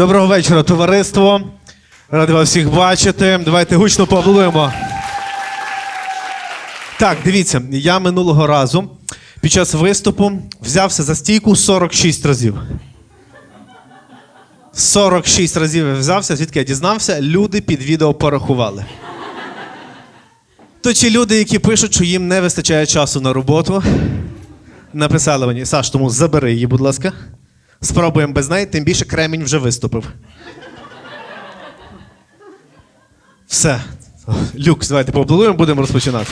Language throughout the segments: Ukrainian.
Доброго вечора, товариство. Радий вас всіх бачити. Давайте гучно поаплодуємо. Так, дивіться, я минулого разу під час виступу взявся за стійку 46 разів. 46 разів я взявся, звідки я дізнався, люди під відео порахували. То ті люди, які пишуть, що їм не вистачає часу на роботу, написали мені, Саш, тому забери її, будь ласка. Спробуємо без неї, тим більше кремінь вже виступив. Все. Люкс, давайте поаплодуємо, будемо розпочинати.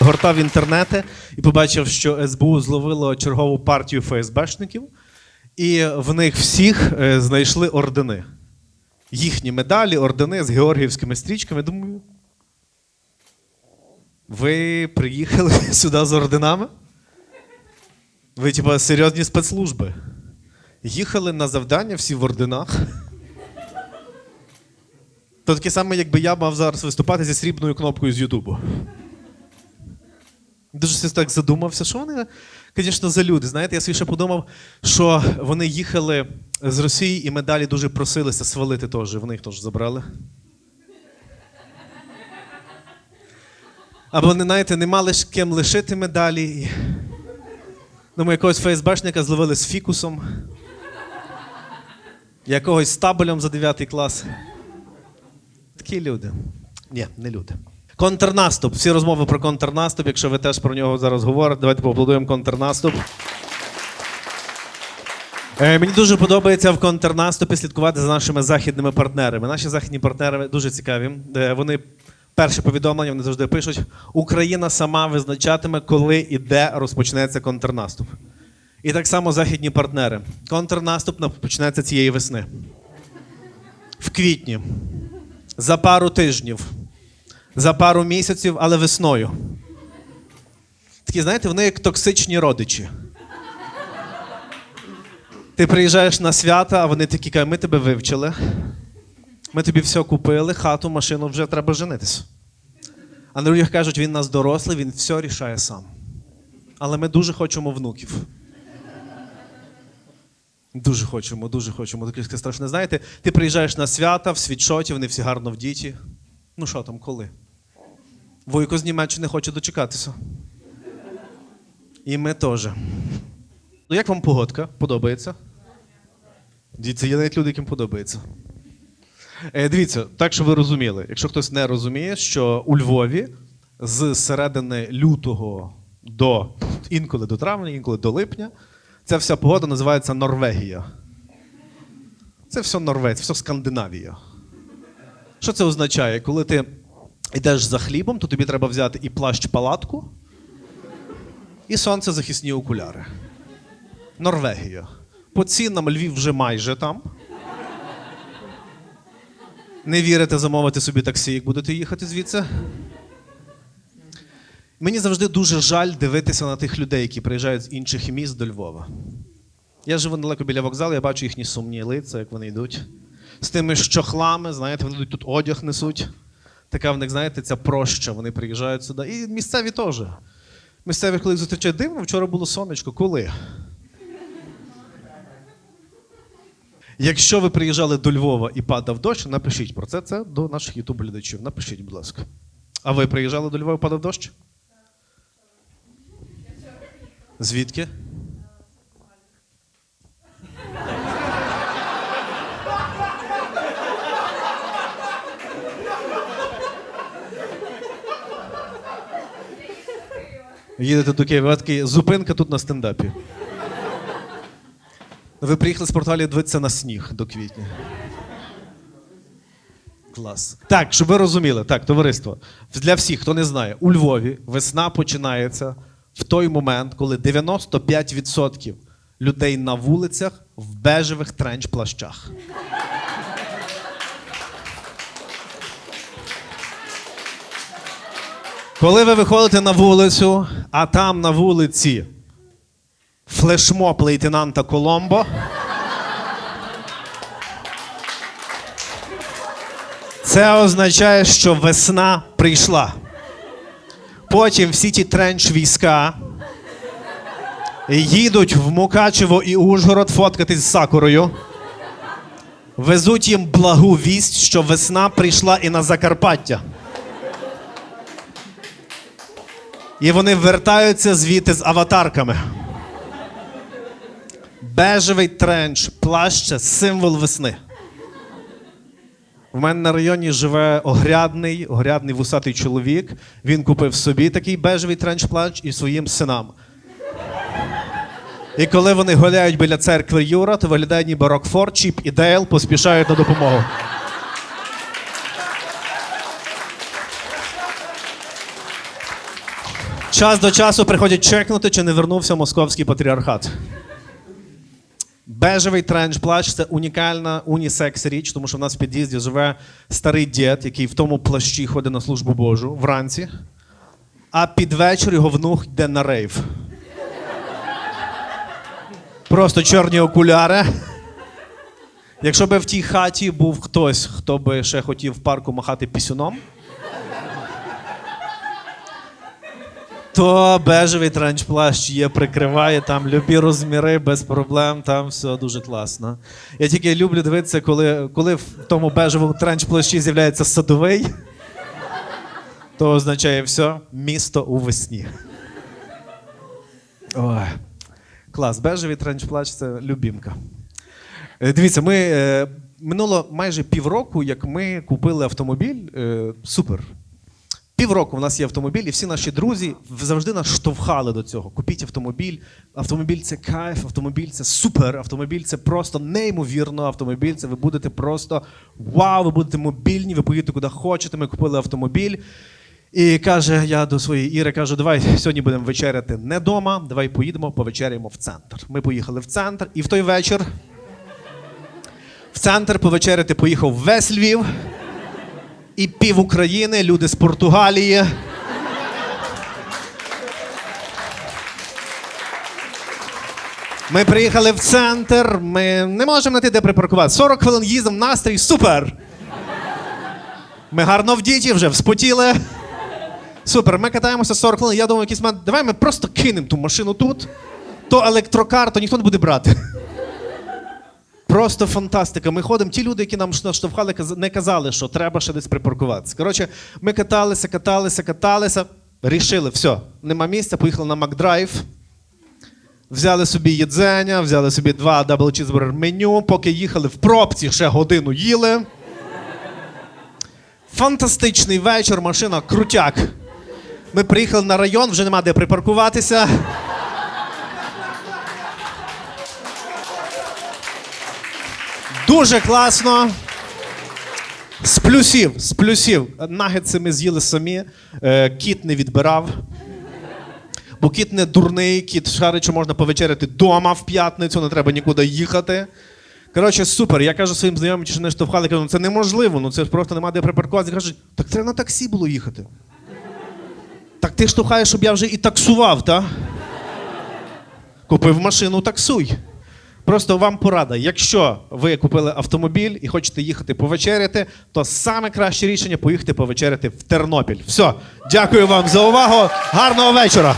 Гортав інтернети і побачив, що СБУ зловило чергову партію ФСБшників, і в них всіх е, знайшли ордени. Їхні медалі, ордени з георгіївськими стрічками. Думаю, ви приїхали сюди з орденами? Ви, типа, серйозні спецслужби. Їхали на завдання всі в орденах. То таке саме, якби я мав зараз виступати зі срібною кнопкою з Ютубу. Дуже так задумався, що вони, звісно, за люди. Знаєте, я собі ще подумав, що вони їхали з Росії і медалі дуже просилися свалити теж. Вони їх теж забрали. Або вони, знаєте, не мали ж ким лишити медалі. І... Думаю, якогось ФСБшника зловили з фікусом. Якогось з табелем за 9 клас. Такі люди. Ні, не люди. Контрнаступ. Всі розмови про контрнаступ. Якщо ви теж про нього зараз говорите, давайте поаплодуємо контрнаступ. Е, Мені дуже подобається в контрнаступі слідкувати за нашими західними партнерами. Наші західні партнери дуже цікаві. Е, Вони перше повідомлення вони завжди пишуть: Україна сама визначатиме, коли і де розпочнеться контрнаступ. І так само західні партнери. Контрнаступ почнеться цієї весни. В квітні. За пару тижнів. За пару місяців, але весною. Такі, знаєте, вони як токсичні родичі. Ти приїжджаєш на свята, а вони такі кажуть, ми тебе вивчили. Ми тобі все купили, хату, машину, вже треба женитися. А на людях кажуть, він нас дорослий, він все рішає сам. Але ми дуже хочемо внуків. Дуже хочемо, дуже хочемо. Таке страшне. Знаєте, ти приїжджаєш на свята в світшоті, вони всі гарно в діті. Ну що там, коли? Войко з Німеччини хоче дочекатися. І ми теж. Ну, як вам погодка? Подобається? Дивіться, є навіть люди, яким подобається. Е, дивіться, так що ви розуміли, якщо хтось не розуміє, що у Львові з середини лютого до інколи до травня, інколи до липня, ця вся погода називається Норвегія. Це все Норвегія, все Скандинавія. Що це означає? Коли ти йдеш за хлібом, то тобі треба взяти і плащ-палатку, і сонцезахисні окуляри. Норвегія. По цінам Львів вже майже там. Не вірите замовити собі таксі, як будете їхати звідси. Мені завжди дуже жаль дивитися на тих людей, які приїжджають з інших міст до Львова. Я живу недалеко біля вокзалу, я бачу їхні сумні лиця, як вони йдуть. З тими щохлами, знаєте, вони тут одяг несуть. Така в них, знаєте, ця проща, вони приїжджають сюди. І місцеві теж. Місцеві, коли їх зустрічають дивно, вчора було сонечко. Коли? Якщо ви приїжджали до Львова і падав дощ, напишіть про це. Це до наших ютуб-глядачів. Напишіть, будь ласка. А ви приїжджали до Львова і падав дощ? Звідки? Їдете до Києва, зупинка тут на стендапі. Ви приїхали з Португалії дивитися на сніг до квітня. Клас. Так, щоб ви розуміли, так, товариство. Для всіх, хто не знає, у Львові весна починається в той момент, коли 95% людей на вулицях в бежевих тренч-плащах. Коли ви виходите на вулицю, а там на вулиці флешмоб лейтенанта Коломбо. Це означає, що весна прийшла. Потім всі ті тренч війська їдуть в Мукачево і Ужгород фоткатись з Сакурою. Везуть їм благу вість, що весна прийшла і на Закарпаття. І вони вертаються звідти з аватарками. Бежевий тренч, плащ символ весни. У мене на районі живе огрядний, огрядний вусатий чоловік. Він купив собі такий бежевий тренч-плащ і своїм синам. І коли вони гуляють біля церкви Юра, то виглядає ніби Рокфор, Чіп і Дейл поспішають на допомогу. Час до часу приходять чекнути, чи не вернувся московський патріархат. Бежевий тренч плащ це унікальна унісекс річ, тому що в нас в під'їзді живе старий дід, який в тому плащі ходить на службу Божу вранці, а під вечір його внук йде на рейв. Просто чорні окуляри. Якщо би в тій хаті був хтось, хто би ще хотів в парку махати пісюном, то бежевий тренч-плащ є, прикриває там любі розміри, без проблем, там все дуже класно. Я тільки люблю дивитися, коли, коли в тому бежевому тренч-плащі з'являється садовий, то означає все, місто у весні. Ой. Клас, бежевий тренч-плащ це любімка. Е, Дивіться, ми е, минуло майже півроку, як ми купили автомобіль. Е, супер. Півроку в нас є автомобіль, і всі наші друзі завжди нас штовхали до цього. Купіть автомобіль. Автомобіль це кайф, автомобіль це супер, автомобіль це просто неймовірно. Автомобіль це ви будете просто вау, ви будете мобільні, ви поїдете куди хочете. Ми купили автомобіль. І каже, я до своєї Іри кажу, давай сьогодні будемо вечеряти не вдома, давай поїдемо, повечеряємо в центр. Ми поїхали в центр, і в той вечір в центр повечеряти поїхав весь Львів і пів України, люди з Португалії. Ми приїхали в центр, ми не можемо знайти, де припаркувати. 40 хвилин їздом, настрій, супер! Ми гарно вдіті, вже вспотіли. Супер, ми катаємося 40 хвилин. Я думаю, якийсь момент, давай ми просто кинемо ту машину тут, то електрокар, то ніхто не буде брати. Просто фантастика. Ми ходимо. Ті люди, які нам наштовхали, не казали, що треба ще десь припаркуватися. Коротше, ми каталися, каталися, каталися. Рішили, все, нема місця, поїхали на Макдрайв. Взяли собі їдзення, взяли собі два дабл чізбургер меню, поки їхали в пробці, ще годину їли. Фантастичний вечір, машина крутяк. Ми приїхали на район, вже нема де припаркуватися. Дуже класно. З плюсів, з плюсів. Нагетси ми з'їли самі, е, кіт не відбирав. Бо кіт не дурний, кіт шарить, можна повечеряти вдома в п'ятницю, не треба нікуди їхати. Коротше, супер. Я кажу своїм знайомим, що не штовхали, кажу, ну це неможливо, ну це ж просто немає де припаркуватися. Кажуть, так треба на таксі було їхати. Так ти штовхаєш, щоб я вже і таксував, та? Купив машину, таксуй. Просто вам порада. Якщо ви купили автомобіль і хочете їхати повечеряти, то саме краще рішення поїхати повечеряти в Тернопіль. Все, дякую вам за увагу. Гарного вечора.